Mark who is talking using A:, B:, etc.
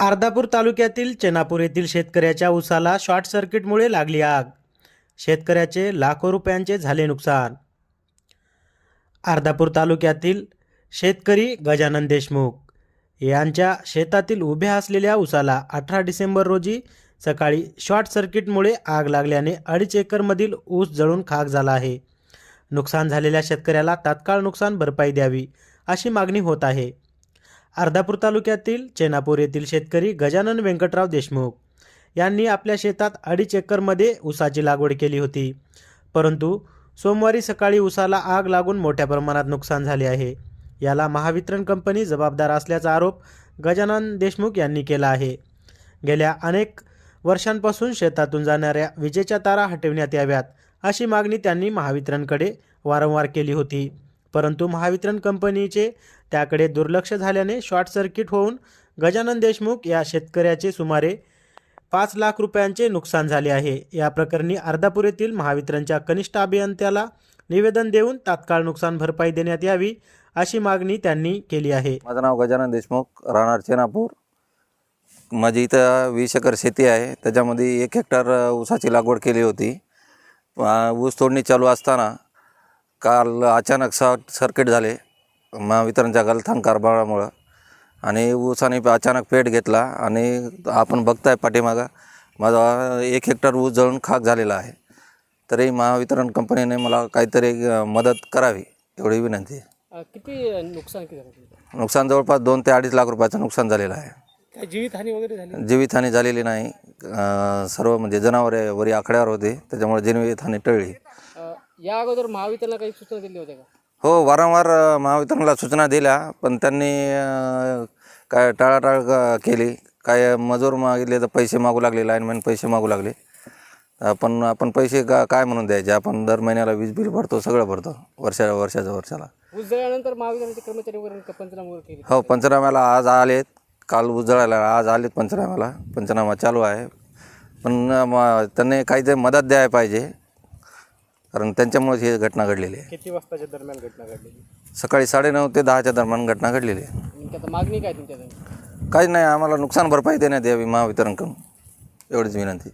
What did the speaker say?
A: अर्धापूर तालुक्यातील चेनापूर येथील शेतकऱ्याच्या उसाला शॉर्ट सर्किटमुळे लागली आग. शेतकऱ्याचे लाखो रुपयांचे झाले नुकसान. अर्धापूर तालुक्यातील शेतकरी गजानन देशमुख यांच्या शेतातील उभ्या असलेल्या उसाला अठरा डिसेंबर रोजी सकाळी शॉर्ट सर्किटमुळे आग लागल्याने अडीच एकरमधील ऊस जळून खाक झाला आहे. नुकसान झालेल्या शेतकऱ्याला तात्काळ नुकसान भरपाई द्यावी अशी मागणी होत आहे. अर्धापूर तालुक्यातील चेनापूर येथील शेतकरी गजानन व्यंकटराव देशमुख यांनी आपल्या शेतात अडीच एकरमध्ये ऊसाची लागवड केली होती. परंतु सोमवारी सकाळी ऊसाला आग लागून मोठ्या प्रमाणात नुकसान झाले आहे. याला महावितरण कंपनी जबाबदार असल्याचा आरोप गजानन देशमुख यांनी केला आहे. गेल्या अनेक वर्षांपासून शेतातून जाणाऱ्या विजेच्या तारा हटविण्यात याव्यात अशी मागणी त्यांनी महावितरणकडे वारंवार केली होती. परंतु महावितरण कंपनीचे त्याकडे दुर्लक्ष झाल्याने शॉर्ट सर्किट होऊन गजानन देशमुख या शेतकऱ्याचे सुमारे पाच लाख रुपयांचे नुकसान झाले आहे. या प्रकरणी अर्धापूर येथील महावितरणच्या कनिष्ठ अभियंत्याला निवेदन देऊन तात्काळ नुकसान भरपाई देण्यात यावी अशी मागणी त्यांनी केली आहे.
B: माझं नाव गजानन देशमुख राहणार चेनापूर. माझी इथं वीस एकर शेती आहे. त्याच्यामध्ये एक हेक्टर ऊसाची लागवड केली होती. ऊस तोडणी चालू असताना काल अचानक शॉर्ट सर्किट झाले. महावितरणच्या गलथान कारभारामुळं. आणि ऊसाने अचानक पेट घेतला आणि आपण बघताय पाठीमागं माझा एक हेक्टर ऊस जळून खाक झालेला आहे. तरी महावितरण कंपनीने मला काहीतरी मदत करावी एवढी विनंती आहे.
C: किती नुकसान किती?
B: नुकसान जवळपास दोन ते अडीच लाख रुपयाचं नुकसान झालेलं आहे.
C: काय जीवितहानी वगैरे झाली?
B: जीवितहानी झालेली नाही. सर्व म्हणजे जनावरे वरी आकड्यावर होते त्याच्यामुळे जीवितहानी टळली.
C: या अगोदर महावितरणला काही सूचना दिल्या होत्या का?
B: हो वारंवार महावितरणला सूचना दिल्या पण त्यांनी काय टाळाटाळ केली. काय मजूर मागितले तर पैसे मागू लागले लाईनमॅन पैसे मागू लागले. आपण आपण पैसे का काय म्हणून द्यायचे? आपण दर महिन्याला वीज बिल भरतो सगळं भरतो वर्षा वर्षाच्या वर्षाला.
C: ऊस जळल्यानंतर महावितरणाचे कर्मचारी वगैरे पंचनामा वगैरे केले.
B: हो पंचनाम्याला आज आलेत. काल उजळायला आज आलेत पंचनाम्याला. पंचनामा चालू आहे. पण त्यांनी काहीतरी मदत द्यायला पाहिजे. कारण त्यांच्यामुळेच ही घटना घडलेली आहे.
C: किती वाजताच्या दरम्यान घटना घडलेली?
B: सकाळी साडेनऊ ते दहाच्या दरम्यान घटना घडलेली आहे.
C: नेमकी आता मागणी काय तुमच्याकडे
B: काहीच नाही आम्हाला नुकसान भरपाई देण्यात यावी महावितरणकडून. एवढीच विनंती.